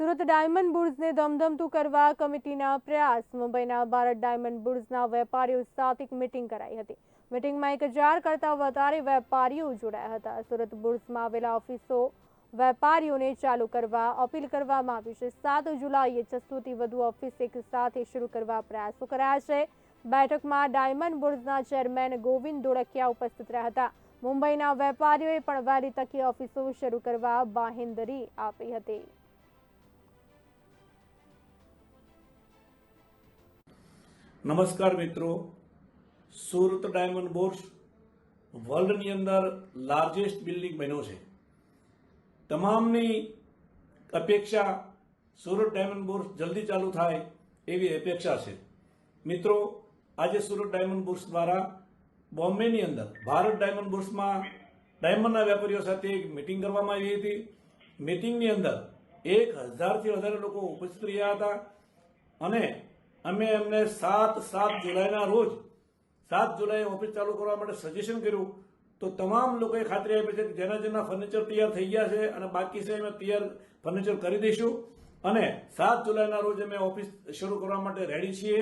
Surat diamond બુર્સને ધમધમતું કરવા કમિટીના પ્રયાસ. મુંબઈના ભારત ડાયમંડ બુર્સના વેપારીઓ સાથે એક મિટિંગ કરાઈ હતી. મિટિંગમાં એક હજાર કરતાં વધારે વેપારીઓ જોડાયા હતા. સુરત બુર્સમાં આવેલા ઓફિસો વેપારીઓને ચાલુ કરવા અપીલ કરવામાં આવી છે. સાત જુલાઈએ છસોથી વધુ ઓફિસ એક સાથે શરૂ કરવા પ્રયાસો કરાયા છે. બેઠકમાં ડાયમંડ બુર્સના ચેરમેન ગોવિંદ ધોળકિયા ઉપસ્થિત રહ્યા હતા. મુંબઈના વેપારીઓએ પણ વહેલી તકે ઓફિસો શરૂ કરવા બાહેંધરી આપી હતી. નમસ્કાર મિત્રો. સુરત ડાયમંડ બોર્સ વર્લ્ડની અંદર લાર્જેસ્ટ બિલ્ડિંગ બન્યો છે. તમામની અપેક્ષા સુરત ડાયમંડ બોર્સ જલ્દી ચાલુ થાય એવી અપેક્ષા છે. મિત્રો, આજે સુરત ડાયમંડ બોર્સ દ્વારા બોમ્બેની અંદર ભારત ડાયમંડ બોર્સમાં ડાયમંડના વેપારીઓ સાથે એક મિટિંગ કરવામાં આવી હતી. મિટિંગની અંદર એક હજારથી વધારે લોકો ઉપસ્થિત રહ્યા હતા અને અમે એમને સાત સાત જુલાઈના રોજ, સાત જુલાઈ ઓફિસ ચાલુ કરવા માટે સજેશન કર્યું. તો તમામ લોકોએ ખાતરી આપી છે કે જેના જેના ફર્નિચર તૈયાર થઈ ગયા છે અને બાકી છે અમે તૈયાર ફર્નિચર કરી દઈશું. અને સાત જુલાઈના રોજ અમે ઓફિસ શરૂ કરવા માટે રેડી છીએ.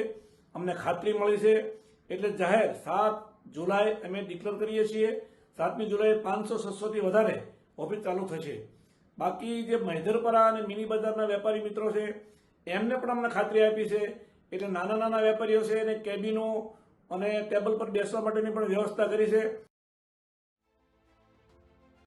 અમને ખાતરી મળી છે. એટલે જાહેર સાત જુલાઈ અમે ડિક્લેર કરીએ છીએ. સાતમી જુલાઈ પાંચસો છસોથી વધારે ઓફિસ ચાલુ થશે. બાકી જે મહેધરપરા અને મિની બજારના વેપારી મિત્રો છે, એમને પણ અમને ખાતરી આપી છે એટલે નાના નાના વેપારીઓ છે એને કેબિનો અને ટેબલ પર બેસવા માટેની પણ વ્યવસ્થા કરી છે.